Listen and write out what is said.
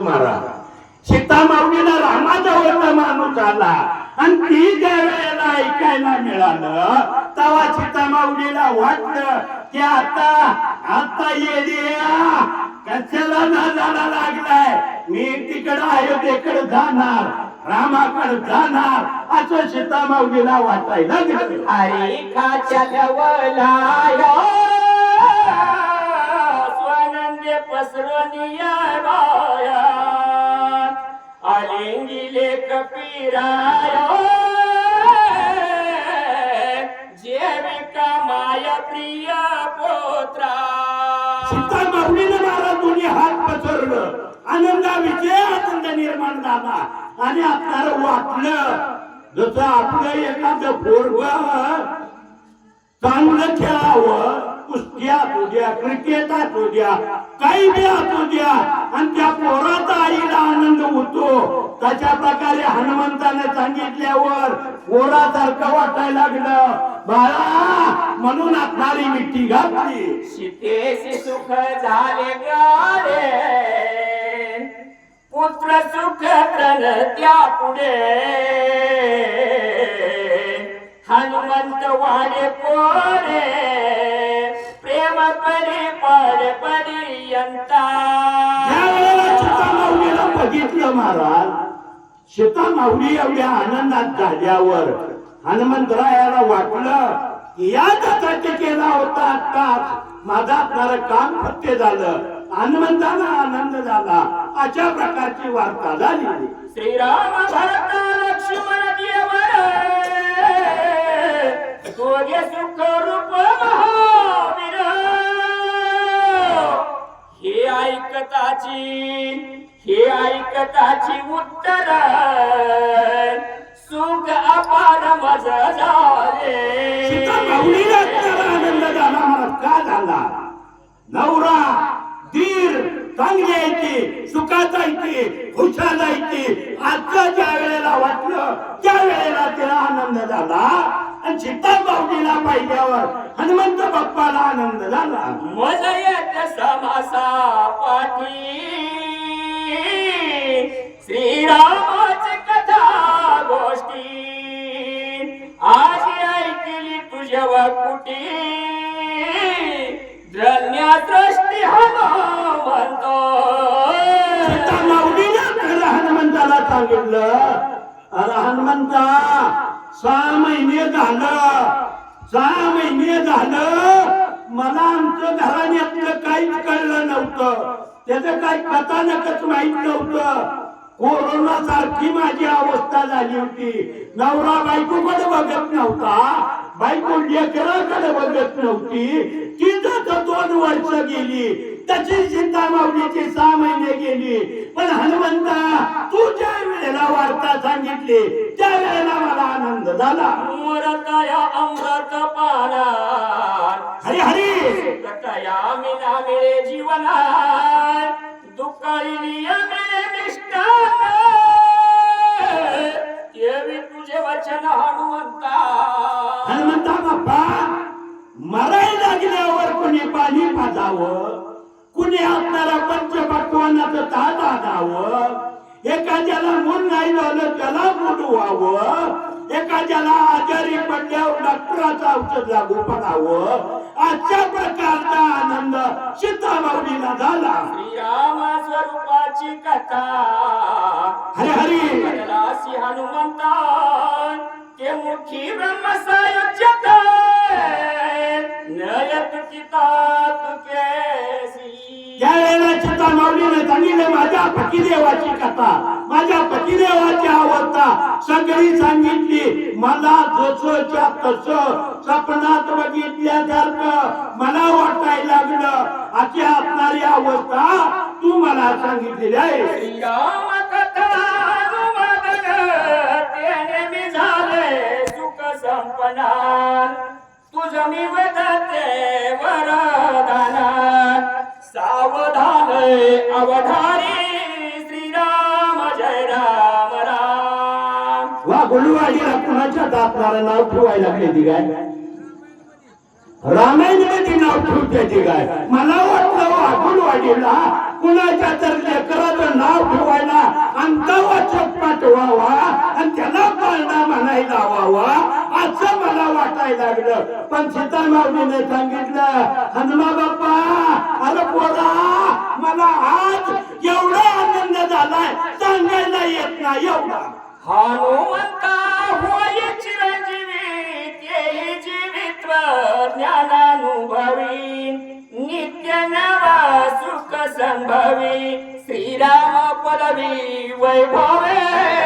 मारा. सीता माऊलीला रामाजवळचा माणूस आला. आणि ती ज्या वेळेला ऐकायला मिळालं तेव्हा सीता माऊलीला वाटलं की आता आता येडिया कशाला नादाला लागलाय? मी तिकडं अयोध्येकडे जाणार रामाकडे जाणार असं सीता माऊलीला वाटायला लागलं. हरी खाच्या लवलाया स्वानंदे पसरनिया राया आलिंगिले कपिराया जेविका माया प्रिय पोत्रा। सीता माऊलीनं मला दोन्ही हात पसरलं. आनंदा आनंदाविषयी आनंद निर्माण झाला. आणि आपल्याला वाटलं जसं आपलं एखादं पोरग चांगलं खेळावं कुस्त्या असू द्या क्रिकेट असू द्या काही बी असू द्या आणि त्या पोराचा आईला आनंद होतो. तशा प्रकारे हनुमंताने सांगितल्यावर पोरासारखं वाटायला लागलं. बाळा म्हणून आपणारी मिठी घातली. सीतेचे सुख झाले गारे. पुत्र सुख त्या पुढे. हनुमंत वाले पोरे. वेळेला सीता माऊलीला बघितलं महाराज सीता माऊली एवढ्या आनंदात झाल्यावर हनुमंतरायाला वाटलं की या जाताचे केला होता आत्ताच. माझा असणारं काम फत्ते झालं. हनुमंताला आनंद झाला. अशा प्रकारची वार्ता झाली. श्रीराम भरत लक्ष्मण देवर सुख रूप ऐकताची हे ऐकताची उत्तर. सुख अपार मज झाले. आनंद झाला मला का झाला? नवरा दीर चांगली यायची सुखात यायची खुशाल यायची आजच्या ज्या वेळेला वाटलं त्या वेळेला तिला आनंद झाला. आणि सीता माऊलीला पाहिल्यावर हनुमंत बाप्पाला आनंद झाला. मज येत पाठी श्रीरामाची कथा गोष्टी आज ऐकली तुझ्या कुटी द्रन्या दृष्टी म्हणतो सीता माऊलीला हनुमंताला सांगितलं अरे हनुमंता सहा महिने झालं सहा महिने झालं मला आमचं घराण्यातलं काहीच कळलं नव्हतं त्याचं काही कथानकच माहीत नव्हतं. कोरोना सारखी माझी अवस्था झाली होती. नवरा बायकोकडे बघत नव्हता. बायको लेकराकडे बघत नव्हती. तिथं जसं दोन वर्ष गेली. त्याची सीता माऊलीची सहा महिने गेली. पण हनुमंता तू ज्या वेळेला वार्ता सांगितली त्या वेळेला आनंद झाला. अमृतया अमृत पाना हरी हरी. कटया मिला मिळे जीवना दुःखाळी मिळे निष्ठा. येवी तुझे वचन हनुमंता. हनुमंता बाप्पा मरायला लागल्यावर कोणी पाणी पाजावं? कुणी आपल्याला पंचपक्वानाचं ताट आणावं? एखाद्याला मूल नाही झालं त्याला मूल व्हावं एखाद्याला आजारी पडल्यावर डॉक्टराचं औषध लागू पडावं. अशा प्रकारचा आनंद सीता माऊलीला झाला. श्रीराम स्वरूपाची कथा. हरी हरी बदलासी हनुमंता. ते मुखी ब्रह्म सायुज्यत नय तुकिता तुकेसी. ज्या वेळेला सीता माऊलीने सांगितलं माझ्या पतिदेवाची कथा माझ्या पतिदेवाची अवस्था सगळी सांगितली मला जसंच्या तसं स्वप्नात बघितल्यासारखं मला वाटायला लागलं. अशी असणारी अवस्था तू मला सांगितलेली आहे श्रीराम कथा अनुवादन त्याने मी झाले सुख संपना तुझ मी वदते वरदान सावधान अवधारी आता आपणाला नाव ठेवायला लागले ती काय? रामायणमध्ये नाव ठेवते काय? मला वाटलं हो, वाटून वाढीला कुणाच्या तर लेकराचं नाव ठेवायला अंतावा अंतवाचक पाठवावा आणि त्याला पाळणा म्हणायला लावावा असं मला वाटायला लागलं. पण सीतामाऊलीने सांगितलं हनुमा बाप्पा अरे पोरा मला आज एवढा आनंद झालाय सांगायला येत नाही एवढा. हनुमंता होय चिरंजीवी ते जीवित्व ज्ञानानुभवी. नित्य नवा सुख संभवी. श्रीराम पदवी वैभवे.